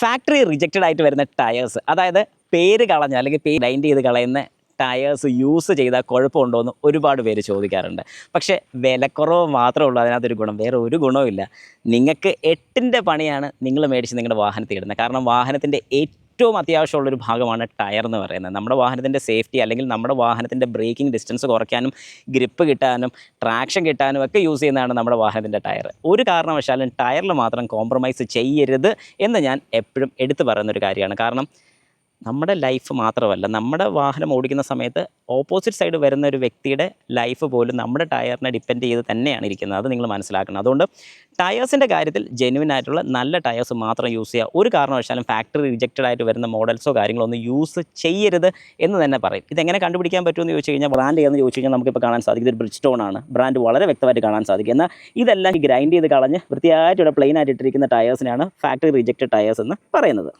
Factory rejected ആയിട്ട് വരുന്ന tyres അതായത് പേര് കളഞ്ഞ അല്ലെങ്കിൽ പേര് ഗ്രൈൻഡ് ചെയ്ത് കളയുന്ന ടയേഴ്സ് യൂസ് ചെയ്താൽ കുഴപ്പമുണ്ടോ എന്ന് ഒരുപാട് പേര് ചോദിക്കാറുണ്ട്. പക്ഷേ വിലക്കുറവ് മാത്രമേ ഉള്ളൂ അതിനകത്തൊരു ഗുണം. വേറെ ഒരു ഗുണവും ഇല്ല നിങ്ങൾക്ക് എട്ടിന്റെ പണിയാണ് നിങ്ങൾ മേടിച്ച് നിങ്ങളുടെ വാഹനത്തിൽ ഇടുന്നത്. കാരണം വാഹനത്തിന്റെ ഏറ്റവും അത്യാവശ്യമുള്ളൊരു ഭാഗമാണ് ടയർ എന്ന് പറയുന്നത്. നമ്മുടെ വാഹനത്തിന്റെ സേഫ്റ്റി അല്ലെങ്കിൽ നമ്മുടെ വാഹനത്തിന്റെ ബ്രേക്കിംഗ് ഡിസ്റ്റൻസ് കുറയ്ക്കാനും ഗ്രിപ്പ് കിട്ടാനും ട്രാക്ഷൻ കിട്ടാനും ഒക്കെ യൂസ് ചെയ്യുന്നതാണ് നമ്മുടെ വാഹനത്തിന്റെ ടയർ. ഒരു കാരണവശാലും ടയറിൽ മാത്രം കോംപ്രമൈസ് ചെയ്യരുത് എന്ന് ഞാൻ എപ്പോഴും എടുത്തു പറയുന്നൊരു കാര്യമാണ്. കാരണം നമ്മുടെ ലൈഫ് മാത്രമല്ല നമ്മുടെ വാഹനം ഓടിക്കുന്ന സമയത്ത് ഓപ്പോസിറ്റ് സൈഡ് വരുന്ന ഒരു വ്യക്തിയുടെ ലൈഫ് പോലും നമ്മുടെ ടയറിനെ ഡിപ്പെൻഡ് ചെയ്ത് തന്നെയാണ് ഇരിക്കുന്നത്. അത് നിങ്ങൾ മനസ്സിലാക്കണം. അതുകൊണ്ട് ടയേഴ്സിന്റെ കാര്യത്തിൽ ജെനുവിൻ ആയിട്ടുള്ള നല്ല ടയേഴ്സ് മാത്രം യൂസ് ചെയ്യുക. ഒരു കാരണവശാലും ഫാക്ടറി റിജക്റ്റഡ് ആയിട്ട് വരുന്ന മോഡൽസോ കാര്യങ്ങളോ ഒന്നും യൂസ് ചെയ്യരുത് എന്ന് തന്നെ പറയും. ഇതെങ്ങനെ കണ്ടുപിടിക്കാൻ പറ്റുമെന്ന് ചോദിച്ചു കഴിഞ്ഞാൽ ബ്രാൻഡ് ഏതെന്ന് ചോദിച്ചു കഴിഞ്ഞാൽ നമുക്കിപ്പോൾ കാണാൻ സാധിക്കും ഇത് ബ്രിഡ്സ്റ്റോൺ ആണ്. ബ്രാൻഡ് വളരെ വ്യക്തമായിട്ട് കാണാൻ സാധിക്കും. എന്നാൽ ഇതെല്ലാം ഗ്രൈൻഡ് ചെയ്ത് കളഞ്ഞ് വൃത്തിയായിട്ട് ഇവിടെ പ്ലെയിൻ ആയിട്ട് ഇട്ടിരിക്കുന്ന ടയേഴ്സിനാണ് ഫാക്ടറി റിജക്റ്റഡ് ടയേഴ്സ് എന്ന് പറയുന്നത്.